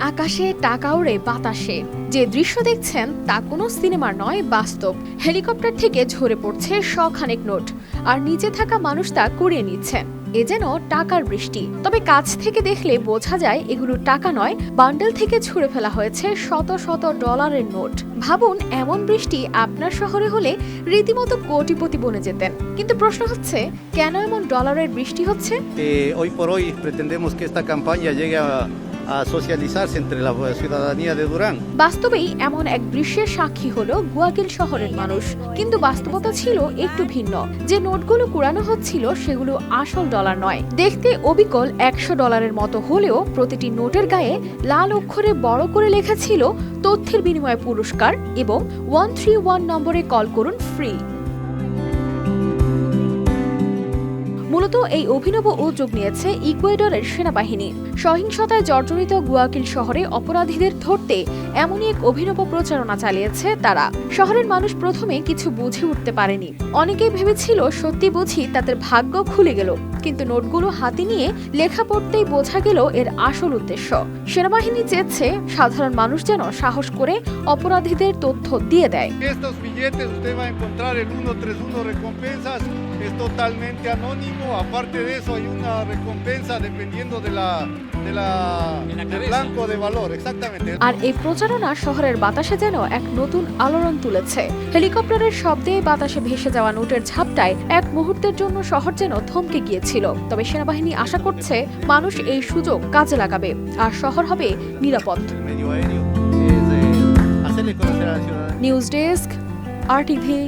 আকাশে টাকা উড়ে বাতাসে। যে দৃশ্য দেখছেন তা কোনো সিনেমার নয় বাস্তব। হেলিকপ্টার থেকে ঝরে পড়ছে শখানেক নোট। আর নিচে থাকা মানুষ তা কুড়িয়ে নিচ্ছেন এ যেন টাকার বৃষ্টি। তবে কাছ থেকে দেখলে বোঝা যায় এগুলো টাকা নয় বান্ডেল থেকে ছুঁড়ে ফেলা হয়েছে শত শত ডলারের নোট। ভাবুন এমন বৃষ্টি আপনার শহরে হলে রীতিমতো কোটিপতি বনে যেতেন। কিন্তু প্রশ্ন হচ্ছে কেন এমন ডলারের বৃষ্টি হচ্ছে? Eh, socializarse entre la ciudadanía de Durán. বাস্তবেই এমন এক দৃশ্যের সাক্ষী হলো গুয়াকিল শহরের মানুষ। কিন্তু বাস্তবতা ছিল একটু ভিন্ন। যে নোটগুলো কুড়ানো হচ্ছিল সেগুলো আসল ডলার নয়। দেখতে অবিকল একশো ডলারের মতো হলেও প্রতিটি নোটের গায়ে লাল অক্ষরে বড় করে লেখা ছিল তথ্যের বিনিময়ে পুরস্কার এবং ওয়ান থ্রি ওয়ান নম্বরে কল করুন ফ্রি। মূলত এই অভিনব উদ্যোগ নিয়েছে ইকুয়েডরের সেনাবাহিনী। সহিংসতায় জর্জরিত গুয়াকিল শহরে অপরাধীদের ধরতে এমনই এক অভিনব প্রচারণা চালিয়েছে তারা। শহরের মানুষ প্রথমে কিছু বুঝে উঠতে পারেনি। অনেকেই ভেবেছিল সত্যি বুঝি তাদের ভাগ্য খুলে গেল কিন্তু নোটগুলো হাতে নিয়ে লেখা পড়তেই বোঝা গেল এর আসল উদ্দেশ্য। সেনাবাহিনী চেয়েছে সাধারণ মানুষ যেন সাহস করে অপরাধীদের তথ্য দিয়ে দেয়। Estos billetes usted va a encontrar el 131 recompensas, es totalmente anónimo, aparte de eso hay una recompensa dependiendo de la, de la, del blanco de valor, exactamente. আর এই প্রচারণা শহরের বাতাসে যেন এক নতুন আলোড়ন তুলেছে। হেলিকপ্টারের শব্দে বাতাসে ভেসে যাওয়া নোটের ঝাপটায় এক মুহূর্তের জন্য শহর যেন থমকে গিয়েছিল। তবে সেনাবাহিনী আশা করছে মানুষ এই সুযোগ কাজে লাগাবে আর শহর হবে নিরাপদ. নিউজ ডেস্ক আর টিভি